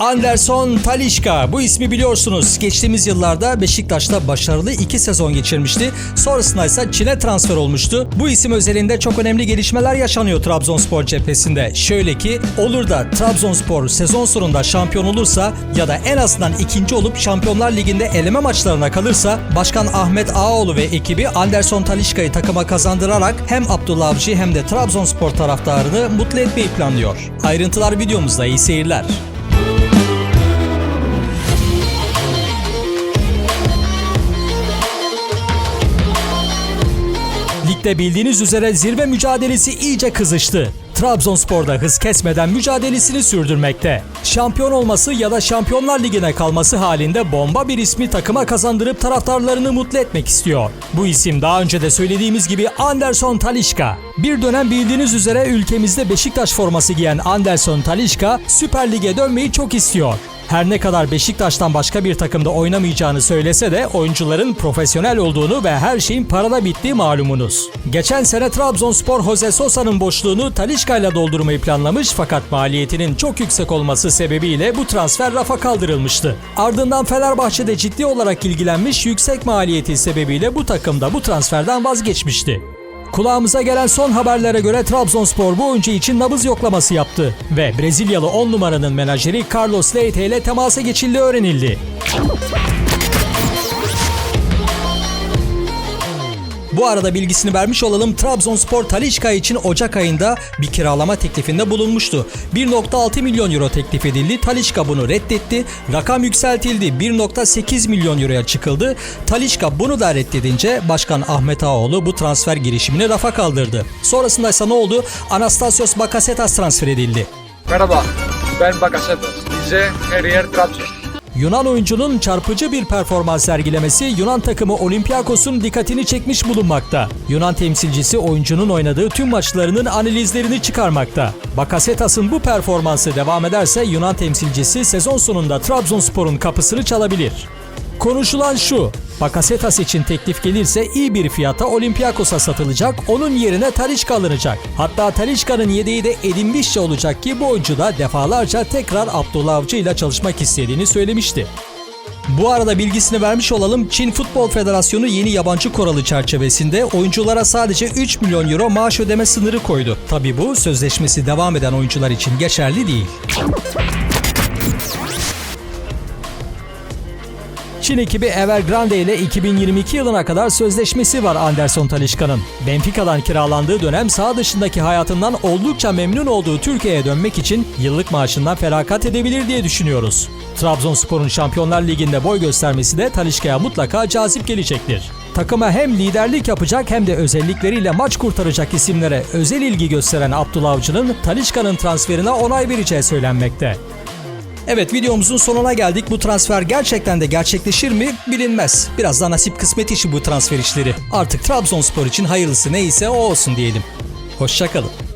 Anderson Talişka bu ismi biliyorsunuz. Geçtiğimiz yıllarda Beşiktaş'ta başarılı iki sezon geçirmişti. Sonrasında ise Çin'e transfer olmuştu. Bu isim özelinde çok önemli gelişmeler yaşanıyor Trabzonspor cephesinde. Şöyle ki olur da Trabzonspor sezon sonunda şampiyon olursa ya da en azından ikinci olup Şampiyonlar Ligi'nde eleme maçlarına kalırsa Başkan Ahmet Ağaoğlu ve ekibi Anderson Talişka'yı takıma kazandırarak hem Abdullah Avcı hem de Trabzonspor taraftarını mutlu etmeyi planlıyor. Ayrıntılar videomuzda iyi seyirler. Ligde bildiğiniz üzere zirve mücadelesi iyice kızıştı. Trabzonspor'da hız kesmeden mücadelesini sürdürmekte. Şampiyon olması ya da Şampiyonlar Ligi'ne kalması halinde bomba bir ismi takıma kazandırıp taraftarlarını mutlu etmek istiyor. Bu isim daha önce de söylediğimiz gibi Anderson Talişka. Bir dönem bildiğiniz üzere ülkemizde Beşiktaş forması giyen Anderson Talişka Süper Lig'e dönmeyi çok istiyor. Her ne kadar Beşiktaş'tan başka bir takımda oynamayacağını söylese de oyuncuların profesyonel olduğunu ve her şeyin parada bittiği malumunuz. Geçen sene Trabzonspor Jose Sosa'nın boşluğunu Talişka ile doldurmayı planlamış fakat maliyetinin çok yüksek olması sebebiyle bu transfer rafa kaldırılmıştı. Ardından Fenerbahçe'de ciddi olarak ilgilenmiş yüksek maliyeti sebebiyle bu takımda bu transferden vazgeçmişti. Kulağımıza gelen son haberlere göre Trabzonspor bu oyuncu için nabız yoklaması yaptı ve Brezilyalı 10 numaranın menajeri Carlos Leite ile temasa geçildiği öğrenildi. Bu arada bilgisini vermiş olalım Trabzonspor Talişka için Ocak ayında bir kiralama teklifinde bulunmuştu. 1.6 milyon euro teklif edildi. Talişka bunu reddetti. Rakam yükseltildi. 1.8 milyon euroya çıkıldı. Talişka bunu da reddedince Başkan Ahmet Ağaoğlu bu transfer girişimini rafa kaldırdı. Sonrasında ise ne oldu? Anastasios Bakasetas transfer edildi. Merhaba, ben Bakasetas. Bize her yer Trabzon. Yunan oyuncunun çarpıcı bir performans sergilemesi Yunan takımı Olympiakos'un dikkatini çekmiş bulunmakta. Yunan temsilcisi oyuncunun oynadığı tüm maçlarının analizlerini çıkarmakta. Bakasetas'ın bu performansı devam ederse Yunan temsilcisi sezon sonunda Trabzonspor'un kapısını çalabilir. Konuşulan şu, Bakasetas için teklif gelirse iyi bir fiyata Olympiakos'a satılacak, onun yerine Talişka alınacak. Hatta Talişka'nın yedeği de Edin Visca olacak ki bu oyuncu da defalarca tekrar Abdullah Avcı ile çalışmak istediğini söylemişti. Bu arada bilgisini vermiş olalım. Çin Futbol Federasyonu yeni yabancı kuralı çerçevesinde oyunculara sadece 3 milyon euro maaş ödeme sınırı koydu. Tabi bu sözleşmesi devam eden oyuncular için geçerli değil. Çin ekibi Evergrande ile 2022 yılına kadar sözleşmesi var Anderson Talişka'nın. Benfica'dan kiralandığı dönem sağ dışındaki hayatından oldukça memnun olduğu Türkiye'ye dönmek için yıllık maaşından feragat edebilir diye düşünüyoruz. Trabzonspor'un Şampiyonlar Ligi'nde boy göstermesi de Talişka'ya mutlaka cazip gelecektir. Takıma hem liderlik yapacak hem de özellikleriyle maç kurtaracak isimlere özel ilgi gösteren Abdullah Avcı'nın Talişka'nın transferine onay vereceği söylenmekte. Evet videomuzun sonuna geldik. Bu transfer gerçekten de gerçekleşir mi bilinmez. Biraz da nasip kısmet işi bu transfer işleri. Artık Trabzonspor için hayırlısı neyse o olsun diyelim. Hoşçakalın.